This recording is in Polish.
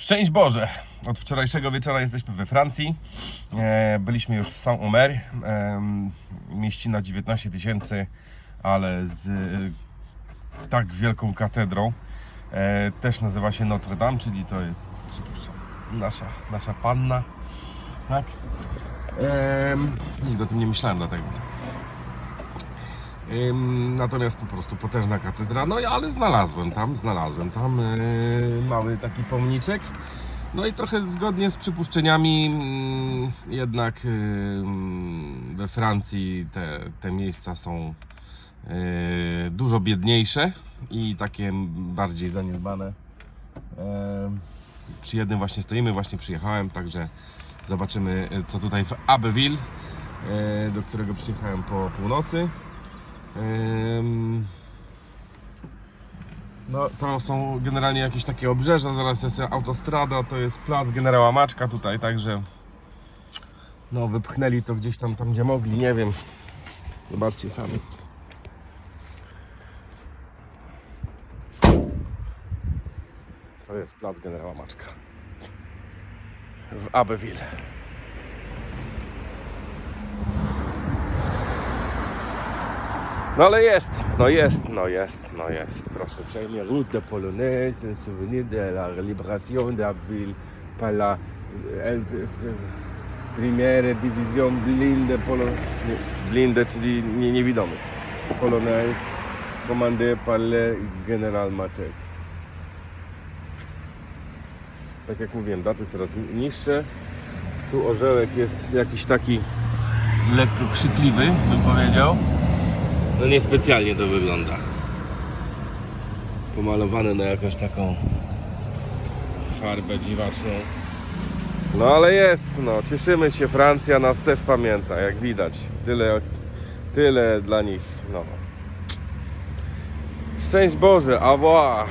Szczęść Boże! Od wczorajszego wieczora jesteśmy we Francji. E, Byliśmy już w Saint-Omer. Mieścina 19 tysięcy, ale z tak wielką katedrą. E, Też nazywa się Notre Dame, czyli to jest, nasza, nasza panna. Tak? Nigdy o tym nie myślałem, dlatego. Natomiast po prostu potężna katedra, no ale znalazłem tam, znalazłem tam yy, mały taki pomniczek. No i trochę zgodnie z przypuszczeniami, mm, jednak yy, mm, we Francji te, te miejsca są yy, dużo biedniejsze i takie bardziej zaniedbane. Przy jednym właśnie stoimy, właśnie przyjechałem, także zobaczymy co tutaj w Abbeville, do którego przyjechałem po północy. No, to są generalnie jakieś takie obrzeża, zaraz jest autostrada, to jest plac generała Maczka tutaj, także no wypchnęli to gdzieś tam, tam gdzie mogli, nie wiem. Zobaczcie sami. To jest plac generała Maczka w Abbeville. No ale jest, no jest, no jest, no jest. Proszę uprzejmie. Route de Polonaise, souvenir de la libération d'Abbeville par la eh, eh, première division blinde Polo... Blinde, czyli nie, niewidomy. Polonaise, commandé par le general Maczek. Tak jak mówiłem, daty coraz niższe. Tu orzełek jest jakiś taki lekko krzykliwy, bym powiedział. No niespecjalnie to wygląda. Pomalowane na jakąś taką farbę dziwaczną. No ale jest, no cieszymy się, Francja nas też pamięta, jak widać. Tyle, tyle dla nich, no. Szczęść Boże, au revoir.